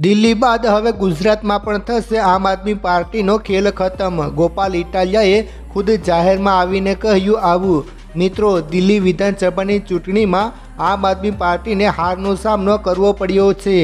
દિલ્હી બાદ હવે ગુજરાતમાં પણ થશે આમ આદમી પાર્ટીનો ખેલ ખતમ. ગોપાલ ઇટાલિયાએ ખુદ જાહેરમાં આવીને કહ્યું આવું. મિત્રો, દિલ્હી વિધાનસભાની ચૂંટણીમાં આમ આદમી પાર્ટીને હારનો સામનો કરવો પડ્યો છે.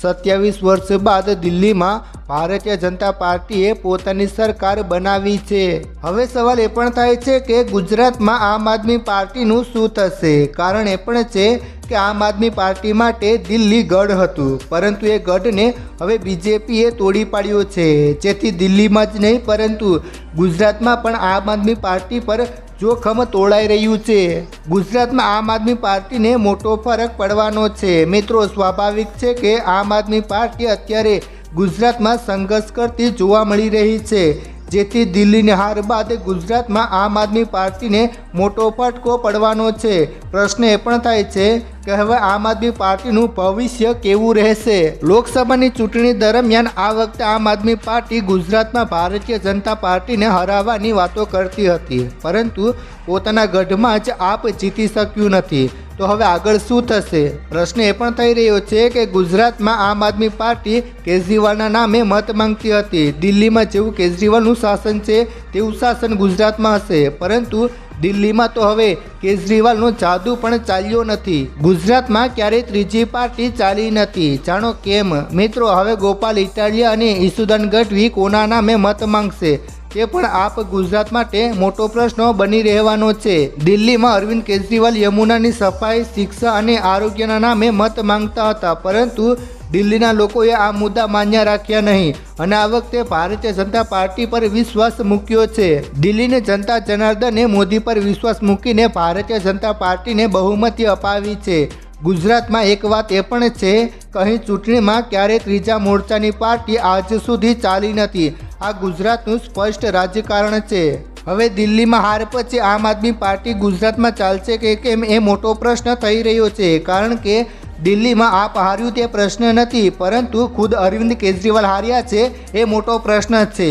સત્યાવીસ વર્ષ બાદ દિલ્હીમાં ભારતીય જનતા પાર્ટીએ પોતાની સરકાર બનાવી છે. હવે સવાલ એ પણ થાય છે કે ગુજરાતમાં આમ આદમી પાર્ટીનું શું થશે? કારણ એ પણ છે કે આમ આદમી પાર્ટી માટે દિલ્હી ગઢ હતું. પરંતુ એ ગઢને હવે બીજેપીએ તોડી પાડ્યો છે. જેથી દિલ્હીમાં જ નહીં, પરંતુ ગુજરાતમાં પણ આમ આદમી પાર્ટી પર જોખમ તોડાઈ રહ્યું છે. ગુજરાતમાં આમ આદમી પાર્ટીને મોટો ફરક પડવાનો છે. મિત્રો, સ્વાભાવિક છે કે આમ આદમી પાર્ટી અત્યારે ગુજરાતમાં સંઘર્ષ કરતી જોવા મળી રહી છે. જેથી દિલ્હીની હાર બાદ ગુજરાતમાં આમ આદમી પાર્ટીને મોટો ફટકો પડવાનો છે. પ્રશ્ન એ પણ થાય છે કે હવે આમ આદમી પાર્ટીનું ભવિષ્ય કેવું રહેશે? લોકસભાની ચૂંટણી દરમિયાન આ વખતે આમ આદમી પાર્ટી ગુજરાતમાં ભારતીય જનતા પાર્ટીને હરાવવાની વાતો કરતી હતી. પરંતુ પોતાના ગઢમાં જ આપ જીતી શક્યું નથી. તો હવે આગળ શું થશે? પ્રશ્ન એ પણ થઈ રહ્યો છે કે ગુજરાતમાં આમ આદમી પાર્ટી કેજરીવાલના નામે મત માંગતી હતી. દિલ્હીમાં જેવું કેજરીવાલનું શાસન છે, તેવું શાસન ગુજરાતમાં હશે. પરંતુ દિલ્હીમાં તો હવે કેજરીવાલનો જાદુ પણ ચાલ્યો નથી. ગુજરાતમાં ક્યારેય ત્રીજી પાર્ટી ચાલી નથી. જાણો કેમ? મિત્રો, હવે ગોપાલ ઇટાલિયા અને ઈસુદાન ગઢવી કોના નામે મત માંગશે? તે પણ આપ ગુજરાત માટે મોટો પ્રશ્ન બની રહેવાનો છે. દિલ્હીમાં અરવિંદ કેજરીવાલ યમુનાની સફાઈ, શિક્ષા અને આરોગ્યના નામે મત માંગતા હતા. પરંતુ દિલ્હીના લોકોએ આ મુદ્દા માન્ય રાખ્યા નહીં અને આ વખતે ભારતીય જનતા પાર્ટી પર વિશ્વાસ મૂક્યો છે. દિલ્હીની જનતા જનાર્દને મોદી પર વિશ્વાસ મૂકીને ભારતીય જનતા પાર્ટીને બહુમતી અપાવી છે. ગુજરાતમાં એક વાત એ પણ છે, કહી ચૂંટણીમાં ક્યારે ત્રીજા મોરચાની પાર્ટી આજ સુધી ચાલી નથી. આ ગુજરાતનું સ્પષ્ટ રાજકારણ છે. હવે દિલ્હીમાં હાર પછી આમ આદમી પાર્ટી ગુજરાતમાં ચાલશે કે કેમ એ મોટો પ્રશ્ન થઈ રહ્યો છે, કારણ કે દિલ્હીમાં આપ હાર્યું તે પ્રશ્ન નથી, પરંતુ ખુદ અરવિંદ કેજરીવાલ હાર્યા છે એ મોટો પ્રશ્ન છે,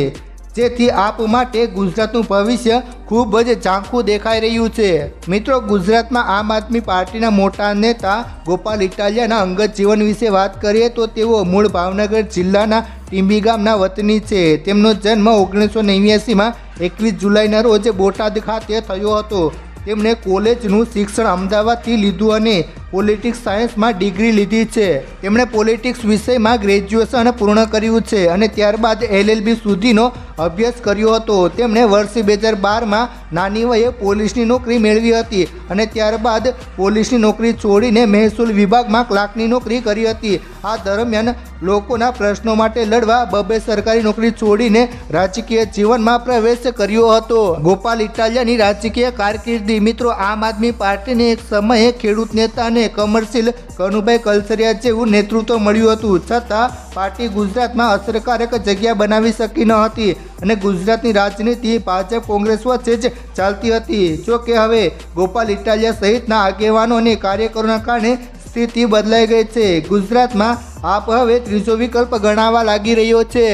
જેથી આપ માટે ગુજરાતનું ભવિષ્ય ખૂબ જ ઝાંખું દેખાઈ રહ્યું છે. મિત્રો, ગુજરાતમાં આમ આદમી પાર્ટીના મોટા નેતા ગોપાલ ઇટાલિયાના અંગત જીવન વિશે વાત કરીએ તો તેઓ મૂળ ભાવનગર જિલ્લાના ટીંબી ગામના વતની છે. તેમનો જન્મ ઓગણીસો નેવ્યાસીમાં એકવીસ જુલાઈના રોજ બોટાદ ખાતે થયો હતો. તેમણે કોલેજનું શિક્ષણ અમદાવાદથી લીધું અને પોલિટિક્સ સાયન્સમાં ડિગ્રી લીધી છે. તેમણે પોલિટિક્સ વિષયમાં ગ્રેજ્યુએશન પૂર્ણ કર્યું છે અને ત્યારબાદ એલએલબી સુધીનો અભ્યાસ કર્યો હતો. તેમણે વર્ષ બે હજાર બારમાં નાની વયે પોલીસની નોકરી મેળવી હતી અને ત્યારબાદ પોલીસની નોકરી છોડીને મહેસૂલ વિભાગમાં ક્લાર્કની નોકરી કરી હતી. આ દરમિયાન લોકોના પ્રશ્નો માટે લડવા બબે સરકારી નોકરી છોડીને રાજકીય જીવનમાં પ્રવેશ કર્યો હતો. ગોપાલ ઇટાલિયાની રાજકીય કારકિર્દી મિત્રો, આમ આદમી પાર્ટીને એક સમયે ખેડૂત નેતા અને કમર્શિયલ કનુભાઈ કલસરિયા જેવું નેતૃત્વ મળ્યું હતું. છતાં, પાર્ટી ગુજરાતમાં અસરકારક જગ્યા બનાવી શકી ન હતી અને ગુજરાતની રાજનીતિ ભાજપ કોંગ્રેસ વચ્ચે જ ચાલતી હતી. જો કે હવે ગોપાલ ઇટાલિયા સહિતના આગેવાનો અને કાર્યકરોના કારણે સ્થિતિ બદલાઈ ગઈ છે. ગુજરાતમાં આપ હવે ત્રીજો વિકલ્પ ગણાવા લાગી રહ્યો છે.